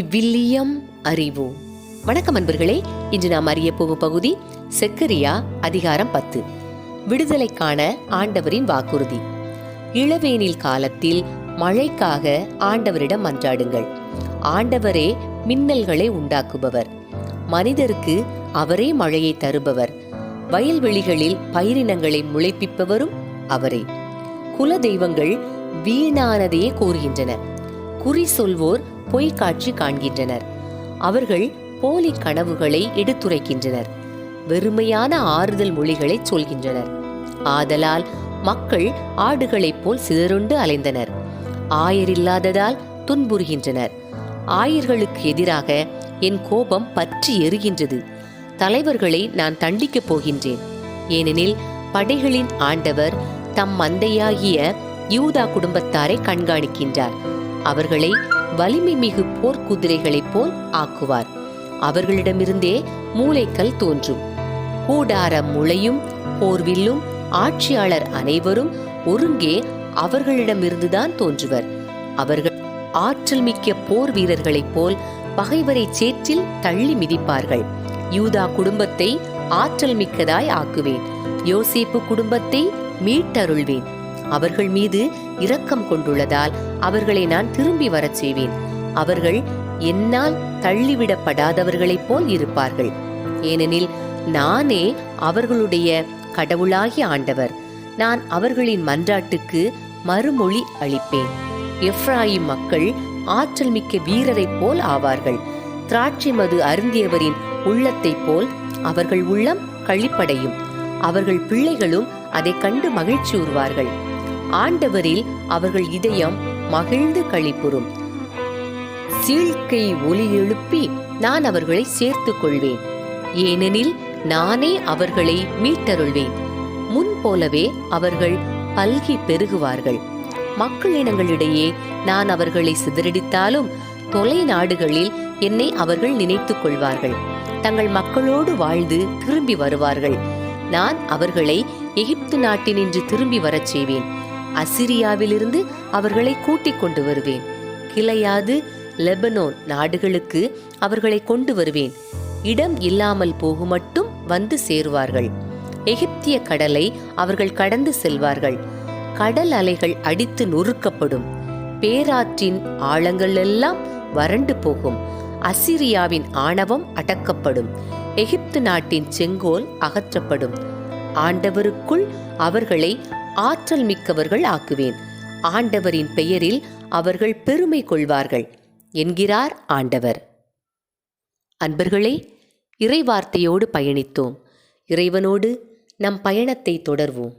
விவிலியம் அறிவோம் வணக்கம் அன்பர்களே இன்று நாம் அறிய போகும் பகுதி செக்கரியா அதிகாரம் பத்து. விடுதலைக்கான ஆண்டவரின் வாக்குறுதி. இளவேனில் காலத்தில் மழைக்காக ஆண்டவரிடம் மன்றாடுங்கள். ஆண்டவரே மின்னல்களை உண்டாக்குபவர். மனிதருக்கு அவரே மழையை தருபவர். வயல்வெளிகளில் பயிரினங்களை முளைப்பிப்பவரும் அவரே. குல தெய்வங்கள் வீணானதையே கூறுகின்றன. குறி சொல்வோர் பொய் காட்சி காண்கின்றனர். அவர்கள் போலி கனவுகளை எடுத்துரைக்கின்றனர். வெறுமையான ஆறுதல் மொழிகளை சொல்கின்றனர். ஆதலால் மக்கள் ஆடுகளைப் போல் சிதறுண்டு அலைந்தனர். ஆயரில்லாததால் துன்புறுகின்றனர். ஆயர்களுக்கு எதிராக என் கோபம் பற்றி எரிகின்றது. தலைவர்களை நான் தண்டிக்கப் போகின்றேன். ஏனெனில் படைகளின் ஆண்டவர் தம் மந்தையாகிய யூதா குடும்பத்தாரை கண்காணிக்கின்றார். அவர்களை வலிமை மிகு போர்க்குதிரைகளைப் போல் ஆக்குவார். அவர்களிடமிருந்தே மூளைக்கல் தோன்றும். கூடார முளையும் போர்வில்லும் ஆட்சியாளர் அனைவரும் ஒருங்கே அவர்களிடமிருந்துதான் தோன்றுவர். அவர்கள் ஆற்றல் மிக்க போர் வீரர்களைப் போல் பகைவரை சேற்றில் தள்ளி மிதிப்பார்கள். யூதா குடும்பத்தை ஆற்றல் மிக்கதாய் ஆக்குவேன். யோசேப்பு குடும்பத்தை மீட்டருள்வேன். அவர்கள் மீது இரக்கம் கொண்டுள்ளதால் அவர்களை நான் திரும்பி வரச் செய்வேன். அவர்கள் என்னால் தள்ளிவிடப்படாதவர்களைப் போல் இருப்பார்கள். ஏனெனில் நானே அவர்களுடைய கடவுளாகிய ஆண்டவர். நான் அவர்களின் மன்றாட்டுக்கு மறுமொழி அளிப்பேன். எஃப்ராயிம் மக்கள் ஆற்றல் மிக்க வீரரைப் போல் ஆவார்கள். திராட்சை மது அருந்தியவரின் உள்ளத்தைப் போல் அவர்கள் உள்ளம் கழிப்படையும் அவர்கள் பிள்ளைகளும் அதை கண்டு மகிழ்ச்சி உறுவார்கள் ஆண்டவரில் அவர்கள் இதயம் மகிழ்ந்து களிப்புறும். சீழ்க்கை ஒலி எழுப்பி நான் அவர்களை சேர்த்துக் கொள்வேன் ஏனெனில் நானே அவர்களை மீட்டருள்வேன். முன் போலவே அவர்கள் பல்கி பெருகுவார்கள். மக்கள் இனங்களிடையே நான் அவர்களை சிதறடித்தாலும் தொலை நாடுகளில் என்னை அவர்கள் நினைத்துக் கொள்வார்கள். தங்கள் மக்களோடு வாழ்ந்து திரும்பி வருவார்கள். நான் அவர்களை எகிப்து நாட்டினின்று திரும்பி வரச் செய்வேன். அசிரியாவிலிருந்து அவர்களை கூட்டிக் கொண்டு வருவேன். கிளையாது லெபனோன் நாடுகளுக்கு அவர்களை கொண்டு வருவேன். இடம் இல்லாமல் போகுமட்டும் வந்து சேருவார்கள். எகிப்திய கடலை அவர்கள் கடந்து செல்வார்கள். கடல் அலைகள் அடித்து நொறுக்கப்படும். பேராற்றின் ஆழங்கள் எல்லாம் வறண்டு போகும். அசிரியாவின் ஆணவம் அடக்கப்படும். எகிப்து நாட்டின் செங்கோல் அகற்றப்படும். ஆண்டவருக்குள் அவர்களை ஆற்றல் மிக்கவர்கள் ஆக்குவேன். ஆண்டவரின் பெயரில் அவர்கள் பெருமை கொள்வார்கள். என்கிறார் ஆண்டவர். அன்பர்களே இறைவார்த்தையோடு பயணித்தோம். இறைவனோடு நம் பயணத்தை தொடர்வோம்.